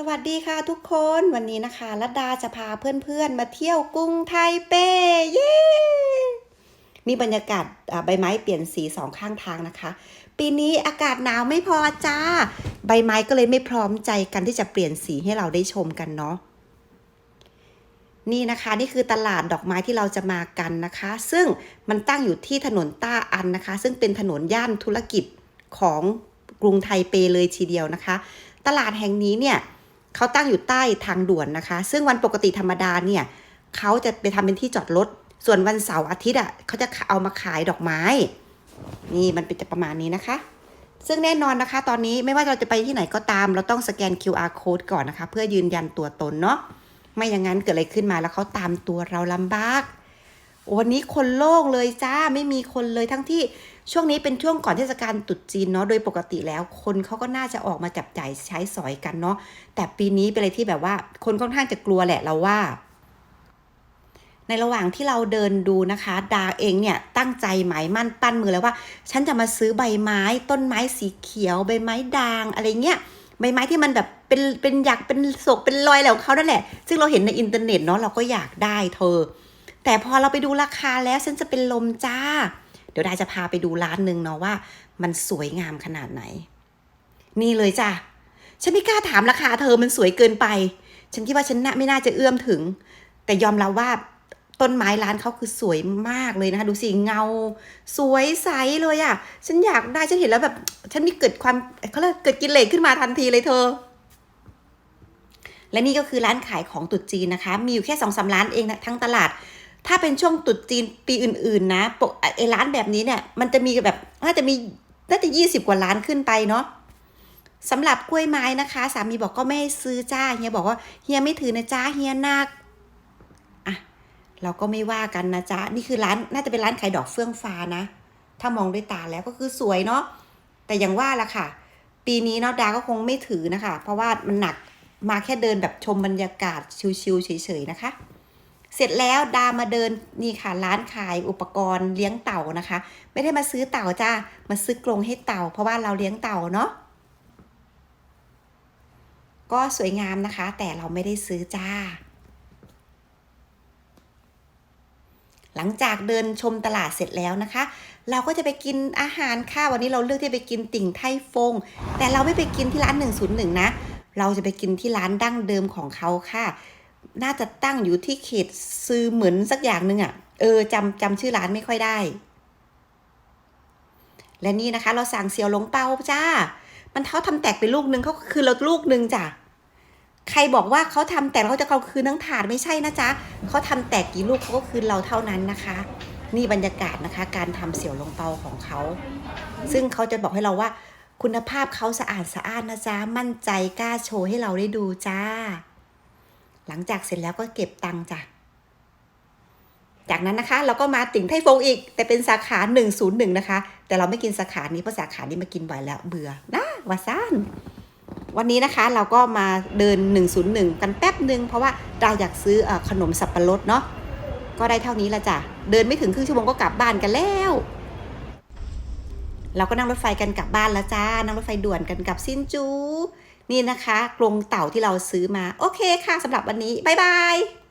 สวัสดีค่ะทุกคนวันนี้นะคะรัดดาจะพาเพื่อนๆ มาเที่ยวกรุงไทเปเย้นี่บรรยากาศใบไม้เปลี่ยนสีสองข้างทางนะคะ ปีนี้อากาศหนาวไม่พอจ้า ใบไม้ก็เลยไม่พร้อมใจกันที่จะเปลี่ยนสีให้เราได้ชมกันเนาะนี่นะคะนี่คือตลาดดอกไม้ที่เราจะมากันนะคะ ซึ่งมันตั้งอยู่ที่ถนนต้าอันนะคะ ซึ่งเป็นถนนย่านธุรกิจของกรุงไทเปเลยทีเดียวนะคะ ตลาดแห่งนี้เนี่ย เขาตั้งอยู่ใต้ทางด่วนนะคะ ซึ่งวันปกติธรรมดาเนี่ยเขาจะไปทำเป็นที่จอดรถ ส่วนวันเสาร์อาทิตย์อะเขาจะเอามาขายดอกไม้ นี่มันเป็นจะประมาณนี้นะคะ ซึ่งแน่นอนนะคะ ตอนนี้ไม่ว่าเราจะไปที่ไหนก็ตาม เราต้องสแกน QR code ก่อนนะคะ เพื่อยืนยันตัวตนเนาะไม่อย่างนั้นเกิดอะไรขึ้นมาแล้วเขาตามตัวเราลำบาก วันนี้คนโล่งเลยจ้าไม่มีคนเลยทั้งที่ช่วงนี้เป็นช่วงก่อนเทศกาลตรุษจีนเนาะโดยปกติแล้ว คนเขาก็น่าจะออกมาจับจ่ายใช้สอยกันเนาะแต่ปีนี้เป็นอะไรที่แบบว่า คนค่อนข้างจะกลัวแหละเราว่า ในระหว่างที่เราเดินดูนะคะ ดาเองเนี่ยตั้งใจหมายมั่นปั้นมือแล้วว่า ฉันจะมาซื้อใบไม้ ต้นไม้สีเขียว ใบไม้ด่างอะไรเงี้ยใบไม้ที่มันแบบเป็นเป็นอยากเป็นโศกเป็นรอยอะไรของเขานั่นแหละ ซึ่งเราเห็นในอินเทอร์เน็ตเนาะเราก็อยากได้เธอ แต่พอเราไปดูราคาแล้วฉันจะเป็นลมจ้า เดี๋ยวดาจะพาไปดูร้านหนึ่งเนาะว่า มันสวยงามขนาดไหน นี่เลยจ้ะ ฉันไม่กล้าถามราคาเธอมันสวยเกินไป ฉันคิดว่าฉันน่าไม่น่าจะเอื้อมถึง แต่ยอมรับว่าต้นไม้ร้านเขาคือสวยมากเลยนะคะ ดูสิเงา สวยใสเลยอะ่ะ ฉันอยากได้ฉันเห็นแล้วแบบ ฉันมีเกิดความเขาเรียกเกิดกินเลสขึ้นมาทันทีเลยเธอ และนี่ก็คือร้านขายของตรุษจีนนะคะ มีอยู่แค่สองสาร้านเองนะทั้งตลาด ถ้าเป็นช่วงตรุษจีนปีอื่น ๆ นะปกไอร้านแบบนี้เนี่ย มันจะมีแบบน่าจะมีน่าจะยี่สิบกว่าร้านขึ้นไปเนาะสำหรับกล้วยไม้นะคะ สามีบอกก็ไม่ให้ซื้อจ้าเฮียบอกว่าเฮียไม่ถือนะจ้าเฮียนักอะเราก็ไม่ว่ากันนะจ๊ะนี่คือร้านน่าจะเป็นร้านขายดอกเฟื่องฟ้านะ ถ้ามองด้วยตาแล้วก็คือสวยเนาะแต่อย่างว่าละค่ะ ปีนี้เนาะดาก็คงไม่ถือนะคะ เพราะว่ามันหนักมาแค่เดินแบบชมบรรยากาศชิวๆเฉยๆนะคะ เสร็จแล้วดามาเดินนี่ค่ะร้านขายอุปกรณ์เลี้ยงเต่านะคะ ไม่ได้มาซื้อเต่าจ้ามาซื้อกรงให้เต่า เพราะว่าเราเลี้ยงเต่าเนาะก็สวยงามนะคะ แต่เราไม่ได้ซื้อจ้า หลังจากเดินชมตลาดเสร็จแล้วนะคะ เราก็จะไปกินอาหารค่ะวันนี้เราเลือกที่ไปกินติ่งไทฟง แต่เราไม่ไปกินที่ร้าน 101 นะ เราจะไปกินที่ร้านดั้งเดิมของเขาค่ะ น่าจะตั้งอยู่ที่เขตซือเหมือนสักอย่างหนึ่งอะ่ะ เออจำจำชื่อร้านไม่ค่อยได้ และนี่นะคะ เราสั่งเซียวหลงเปาจ้า มันเขาทำแตกเป็นลูกหนึ่งเขาคือเราลูกหนึ่งจ้ะใครบอกว่าเขาทำแตกเขาจะเอาคืนทั้งถาดไม่ใช่นะจ๊ะเขาทำแตกกี่ลูกเขาก็คืนเราเท่านั้นนะคะ นี่บรรยากาศนะคะ การทำเสี่ยวหลงเปาของเขา ซึ่งเขาจะบอกให้เราว่า คุณภาพเขาสะอาดสะอาดนะจ๊ะมั่นใจกล้าโชว์ให้เราได้ดูจ้า หลังจากเสร็จแล้วก็เก็บตังค์จ้ะจากนั้นนะคะเราก็มาติ่งไทฟงอีก แต่เป็นสาขา 101 นะคะ แต่เราไม่กินสาขานี้เพราะสาขานี้มากินบ่อยแล้วเบื่อนะวาซานวันนี้นะคะเราก็มาเดิน 101 กันแป๊บหนึ่งเพราะว่าเราอยากซื้อขนมสับปะรดเนาะก็ได้เท่านี้ละจ้ะเดินไม่ถึงครึ่งชั่วโมงก็กลับบ้านกันแล้ว เราก็นั่งรถไฟกันกลับบ้านแล้วจ้านั่งรถไฟด่วนกันกลับซินจู นี่นะคะกรงเต่าที่เราซื้อมา โอเคค่ะสำหรับวันนี้ บ๊ายบาย